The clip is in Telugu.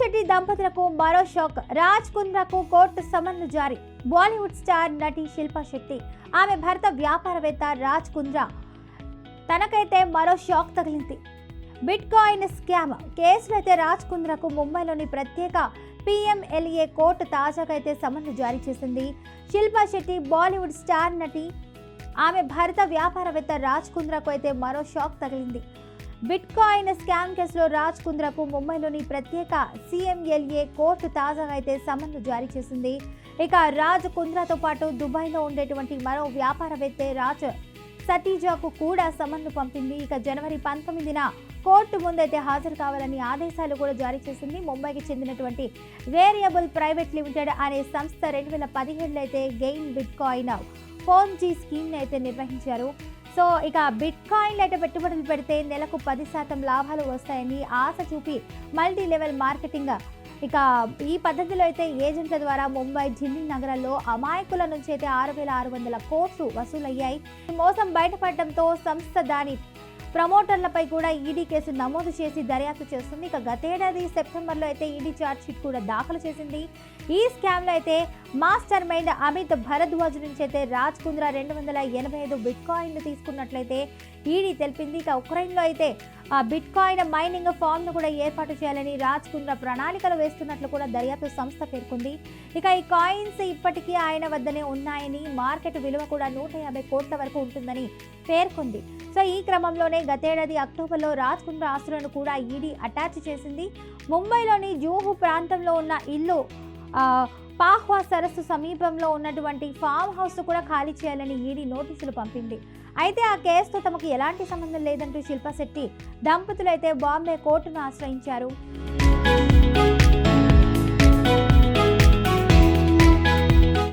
శెట్టి దంపతులకు మరో షాక్. రాజ్ కుంద్రాకు కోర్టు సమన్లు జారీ. బాలీవుడ్ స్టార్ నటి శిల్పా శెట్టి. ఆమె భర్త వ్యాపారవేత్త రాజ్ కుంద్రా. తనకైతే మరో షాక్ తగిలింది. Bitcoin scam. కేసులో అయితే రాజ్ కుంద్రాకు ముంబైలోని ప్రత్యేక పిఎంఎల్ఏ కోర్టు తాజాగా అయితే సమన్లు జారీ చేసింది. శిల్పా శెట్టి బాలీవుడ్ స్టార్ నటి. ఆమె భర్త వ్యాపారవేత్త రాజ్ కుంద్రాకు అయితే మరో షాక్ తగిలింది. బిట్ కాయిన్ స్కామ్ కేసులో రాజ్ కుంద్రాకు ముంబైలోని ప్రత్యేక సీఎంఎల్ఏ కోర్టు తాజాగా అయితే సమన్లు జారీ చేసింది. ఇక రాజ్ కుంద్రాతో పాటు దుబాయ్లో ఉండేటువంటి మరో వ్యాపారవేత్త రాజ్ సతీజాకు కూడా సమన్లు పంపింది. ఇక జనవరి పంతొమ్మిదిన కోర్టు ముందైతే హాజరు కావాలని ఆదేశాలు కూడా జారీ చేసింది. ముంబైకి చెందినటువంటి వేరియబుల్ ప్రైవేట్ లిమిటెడ్ అనే సంస్థ రెండు వేల పదిహేడులో అయితే gain bitcoin Ponzi స్కీమ్ని అయితే నిర్వహించారు. సో ఇక బిట్ కాయిన్లు అయితే పెట్టుబడులు పెడితే నెలకు పది శాతం లాభాలు వస్తాయని ఆశ చూపి మల్టీ లెవెల్ మార్కెటింగ్ ఇక ఈ పద్ధతిలో అయితే ఏజెంట్ల ద్వారా ముంబై ఢిల్లీ నగరాల్లో అమాయకుల నుంచి అయితే ఆరు వేల ఆరు వందల కోట్లు వసూలయ్యాయి. మోసం బయటపడడంతో సంస్థ దాని ప్రమోటర్లపై కూడా ఈడీ కేసు నమోదు చేసి దర్యాప్తు చేస్తుంది. ఇక గతేడాది సెప్టెంబర్లో అయితే ఈడీ ఛార్జ్ షీట్ కూడా దాఖలు చేసింది. ఈ స్కామ్లో అయితే మాస్టర్ మైండ్ అమిత్ భరద్వాజ్ నుంచి అయితే రాజ్ కుంద్రా రెండు వందల ఎనభై ఐదు బిట్ కాయిన్లు తీసుకున్నట్లయితే ఈడీ తెలిపింది. ఇక ఉక్రెయిన్లో అయితే ఆ బిట్ కాయిన్ మైనింగ్ ఫామ్ను కూడా ఏర్పాటు చేయాలని రాజ్కుంద్ర ప్రణాళికలు వేస్తున్నట్లు కూడా దర్యాప్తు సంస్థ పేర్కొంది. ఇక ఈ కాయిన్స్ ఇప్పటికీ ఆయన వద్దనే ఉన్నాయని మార్కెట్ విలువ కూడా నూట యాభై కోట్ల వరకు ఉంటుందని పేర్కొంది. సో ఈ క్రమంలోనే గతేడాది అక్టోబర్లో రాజ్కుంద్ర ఆస్తులను కూడా ఈడీ అటాచ్ చేసింది. ముంబైలోని జూహు ప్రాంతంలో ఉన్న ఇల్లు పాహ్వా సరస్సు సమీపంలో ఉన్నటువంటి ఫామ్ హౌస్ కూడా ఖాళీ చేయాలని ఈడీ నోటీసులు పంపింది. అయితే ఆ కేసుతో తమకు ఎలాంటి సంబంధం లేదంటూ శిల్పా శెట్టి దంపతులు అయితే బాంబే కోర్టును ఆశ్రయించారు.